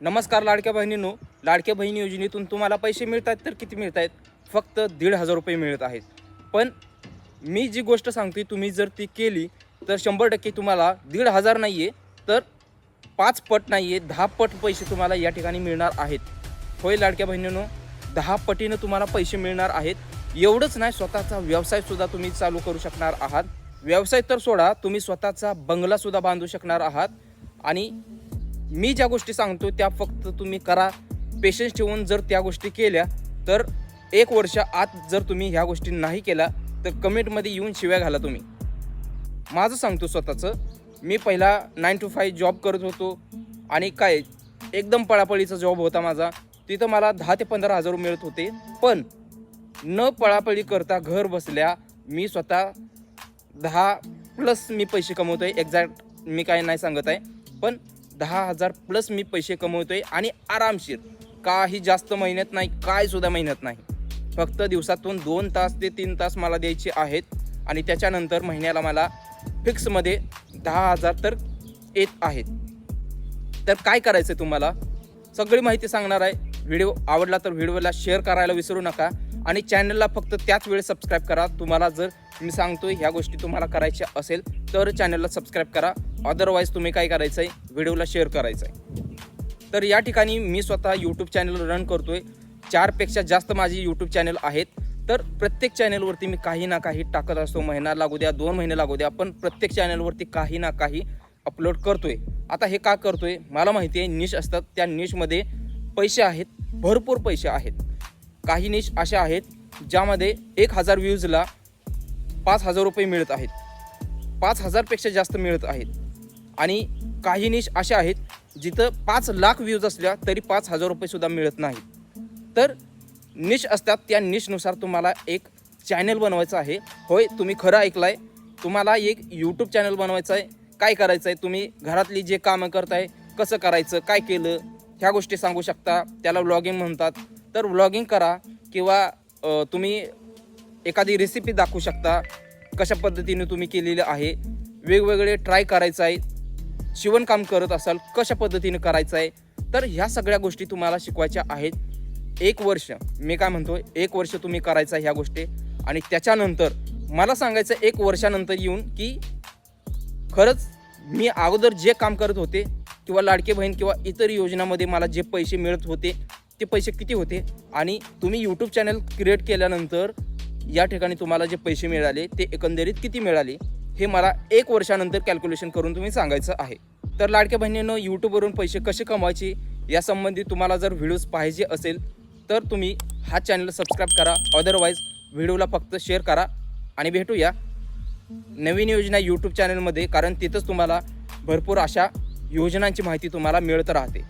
नमस्कार लाडक्या बहिणींनो लाडक्या बहिणी योजनेतून तुम्हाला पैसे मिळत आहेत तर किती मिळत आहेत फक्त दीड हजार रुपये मिळत आहेत. पण मी जी गोष्ट सांगते तुम्ही जर ती केली तर शंभर टक्के तुम्हाला दीड हजार नाही आहे तर पाच पट नाही आहे दहा पट पैसे तुम्हाला या ठिकाणी मिळणार आहेत. होय लाडक्या बहिणींनो दहा पटीनं तुम्हाला पैसे मिळणार आहेत. एवढंच नाही स्वतःचा व्यवसायसुद्धा तुम्ही चालू करू शकणार आहात. व्यवसाय तर सोडा तुम्ही स्वतःचा बंगलासुद्धा बांधू शकणार आहात. आणि मी ज्या गोष्टी सांगतो त्या फक्त तुम्ही करा. पेशन्स ठेवून जर त्या गोष्टी केल्या तर एक वर्ष आत जर तुम्ही ह्या गोष्टी नाही केल्या तर कमेंटमध्ये येऊन शिव्या घाला तुम्ही. माझं सांगतो स्वतःचं मी पहिला नाईन टू फाईव्ह जॉब करत होतो आणि काय एकदम पळापळीचा जॉब होता माझा. तिथं मला दहा ते पंधरा हजार मिळत होते. पण न पळापळी करता घर बसल्या मी स्वतः दहा प्लस मी पैसे कमवतो आहे एक्झॅक्ट मी काय नाही सांगत आहे. पण दहा हजार प्लस मी पैसे कमवतोय आणि आरामशीर. काही जास्त महिन्यात नाही काय सुद्धा महिन्यात नाही. फक्त दिवसातून दोन तास ते तीन तास मला द्यायचे आहेत आणि त्याच्यानंतर महिन्याला मला फिक्समध्ये दहा हजार तर येत आहेत. तर काय करायचं आहे तुम्हाला? सगळी माहिती सांगणार आहे. व्हिडिओ आवडला तर व्हिडिओला शेअर करायला विसरू नका. आणि चॅनलला फक्त त्याच वेळेस सबस्क्राईब करा. तुम्हाला जर मी सांगतो ह्या गोष्टी तुम्हाला करायच्या असेल तर चॅनलला सबस्क्राईब करा. अदरवाईज तुम्ही काय करायचं आहे व्हिडिओला शेअर करायचं आहे तर या ठिकाणी मी स्वतः यूट्यूब चॅनल रन करतो आहे चारपेक्षा जास्त माझी यूट्यूब चॅनल आहेत. तर प्रत्येक चॅनलवरती मी काही ना काही टाकत असतो. महिना लागू द्या दोन महिने लागू द्या पण प्रत्येक चॅनलवरती काही ना काही अपलोड करतोय. आता हे का करतोय? मला माहिती आहे निश असतात. त्या निशमध्ये पैसे आहेत भरपूर पैसे आहेत. काही निश अशा आहेत ज्यामध्ये एक हजार व्ह्यूजला पाच हजार रुपये मिळत आहेत. पाच हजारपेक्षा जास्त मिळत आहेत. आणि काही निश अशा आहेत जिथं पाच लाख व्ह्यूज असल्या तरी पाच हजार रुपयेसुद्धा मिळत नाहीत. तर निश असतात त्या निशनुसार तुम्हाला एक चॅनल बनवायचं आहे. होय तुम्ही खरं ऐकलं आहे तुम्हाला एक यूट्यूब चॅनल बनवायचं आहे. काय करायचं आहे तुम्ही घरातली जे कामं करताय कसं करायचं काय केलं ह्या गोष्टी सांगू शकता. त्याला ब्लॉगिंग म्हणतात. तर व्लॉगिंग करा किंवा तुम्ही एखादी रेसिपी दाखवू शकता कशा पद्धतीने तुम्ही केलेलं आहे वेगवेगळे ट्राय करायचं आहे शिवणकाम करत असाल कशा पद्धतीने करायचं आहे तर ह्या सगळ्या गोष्टी तुम्हाला शिकवायच्या आहेत. एक वर्ष मी काय म्हणतो एक वर्ष तुम्ही करायचा ह्या गोष्टी. आणि त्याच्यानंतर मला सांगायचं एक वर्षानंतर येऊन की खरंच मी अगोदर जे काम करत होते किंवा लाडके बहीण किंवा इतर योजनामध्ये मला जे पैसे मिळत होते ते पैसे किती होते? आणि तुम्ही यूट्यूब चॅनल क्रिएट केल्यानंतर या ठिकाणी तुम्हाला जे पैसे मिळाले ते एकंदरीत किती मिळाले? हे मला एक वर्षानंतर कॅल्क्युलेशन करून तुम्ही सांगायचं आहे. तर लाडक्या बहिणीनं यूट्यूबवरून पैसे कसे कमवायचे? यासंबंधी तुम्हाला जर व्हिडिओज पाहिजे असेल तर तुम्ही हा चॅनल सबस्क्राईब करा. अदरवाईज व्हिडिओला फक्त शेअर करा. आणि भेटूया नवीन योजना यूट्यूब चॅनलमध्ये कारण तिथंच तुम्हाला भरपूर अशा योजनांची माहिती तुम्हाला मिळत राहते.